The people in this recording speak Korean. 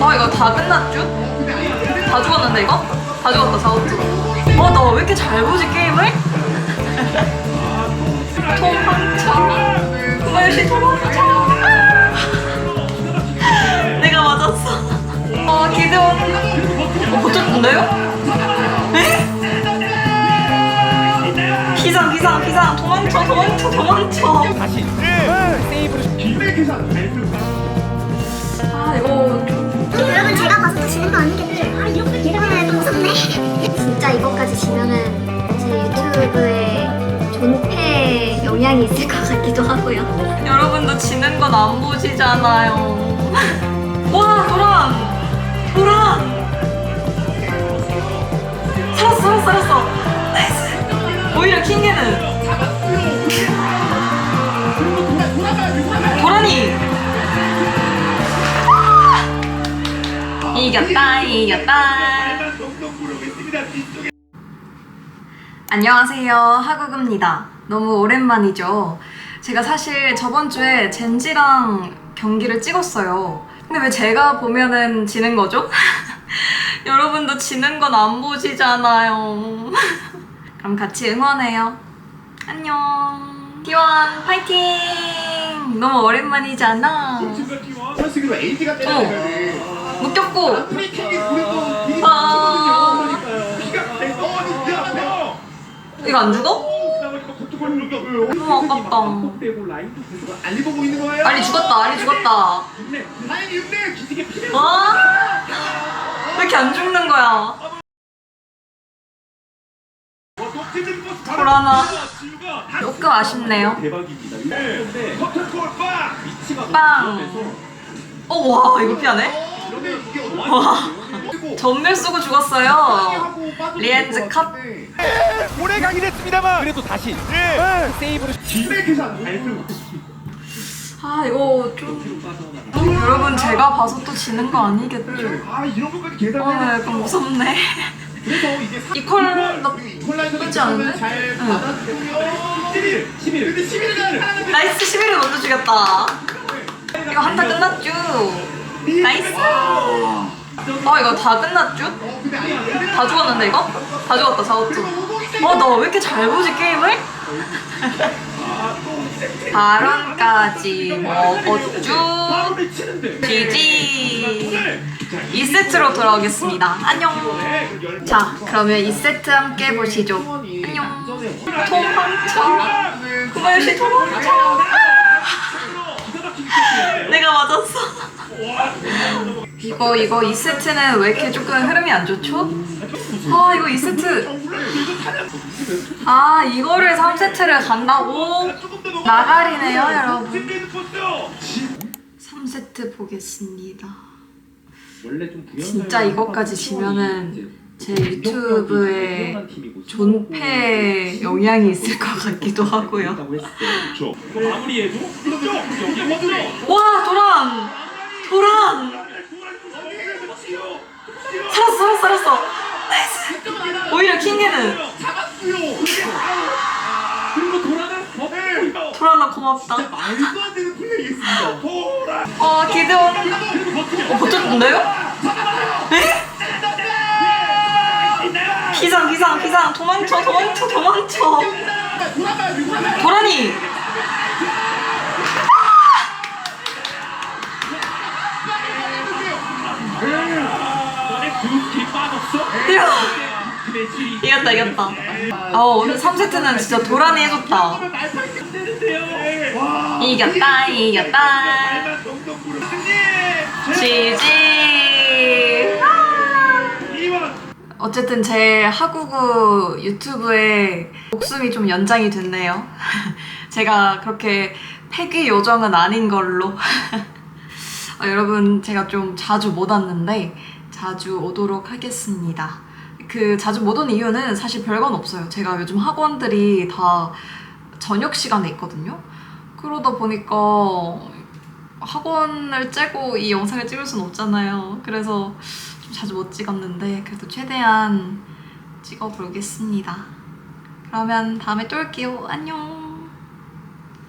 아 이거 다 끝났죠? 다 죽었는데 이거? 다 죽었다 사우트 와나 왜 이렇게 잘 보지 게임을? 도망쳐 구마유시 도망쳐 아! 내가 맞았어 아 기대원 어 버텼는데요? 에? 기상 기상 기상 도망쳐 도망쳐 도망쳐 다시 세이브를 기회 영향이 있을 것 같기도 하고요 여러분도 지는 건 안 보시잖아요. 와, 도란! 도란! 살았어, 살았어, 살았어. 오히려 킹게는 도란이! 아! 이겼다, 이겼다. 안녕하세요. 하구구입니다. 너무 오랜만이죠. 제가 사실 저번 주에 젠지랑 경기를 찍었어요. 근데 왜 제가 보면은 지는 거죠? 여러분도 지는 건 안 보시잖아요. 그럼 같이 응원해요. 안녕. T1 파이팅! 너무 오랜만이잖아. 선수기로 묶였고. 아무리 킹이 부려도 비가 아. 이거 안 죽어? 너무 아깝다. 라인도 계속 알리 보고 있는 거예요. 알리 죽었다, 알리 죽었다. 육내, 다행히 육내 기지개 필요. 어? 왜 이렇게 안 죽는 거야? 불안하. 조금 아쉽네요. 대박입니다. 네. 빵. 어, 와, 이거 피하네? 그러면 전멸 쓰고 죽었어요. 리엔즈 컷. 오래 가긴 했습니다만 그래도 다시 네. 세이브를 기회 계산 발표. 아, 이거 좀. 여러분, 제가 봐서 또 지는 거 아니겠죠? 아 이런 것까지 어, 계산해. 약간 무섭네. 그래서 이게 사- 이퀄 너 이퀄라이저가 있지 않은데? 있으면 잘 응. 받았고요. 11. 11. 근데 11을 나이스 11을 먼저 죽였다. 이거 한타 끝났죠? 나이스. 어, 이거 다 끝났죠? 근데 아니 다 죽었는데, 이거? 다 죽었다, 사우트. 어, 나 왜 이렇게 잘 보지, 게임을? 먹었쥬. 바로 미치는데. GG. 2세트로 돌아오겠습니다. 안녕. 자, 그러면 2세트 함께 보시죠. 안녕. 도망쳐. 구마유시 도망쳐. 내가 맞았어. 이거 이거 2세트는 왜 이렇게 조금 흐름이 안 좋죠? 아 이거 2세트 아 이거를 3세트를 간다고? 나가리네요 여러분 3세트 보겠습니다 진짜 이것까지 지면은 제 유튜브에 존폐 영향이 있을 것 같기도 하고요 그렇죠. 마무리해도 와 도란! 도란! 살았어 살았어 살았어. 나이스 오히려 킹게는. 그리고 돌아는 버프 도란아 고맙다. 말도 안 되는 플레이였습니다. 도라. 어 기대원 어 버텼는데요? 에? 기상 기상 기상. 도망쳐 도망쳐 도망쳐. 도란이 이겼다 이겼다 아 오늘 3세트는 진짜 도란이 해줬다 이겼다 이겼다. 지지 어쨌든 제 하구구 유튜브에 목숨이 좀 연장이 됐네요. 제가 그렇게 폐기 요정은 아닌 걸로. 어, 여러분, 제가 좀 자주 못 왔는데 자주 오도록 하겠습니다. 그 자주 못 온 이유는 사실 별건 없어요. 제가 요즘 학원들이 다 저녁 시간에 있거든요. 그러다 보니까 학원을 째고 이 영상을 찍을 순 없잖아요. 그래서 좀 자주 못 찍었는데 그래도 최대한 찍어보겠습니다. 그러면 다음에 또 올게요. 안녕.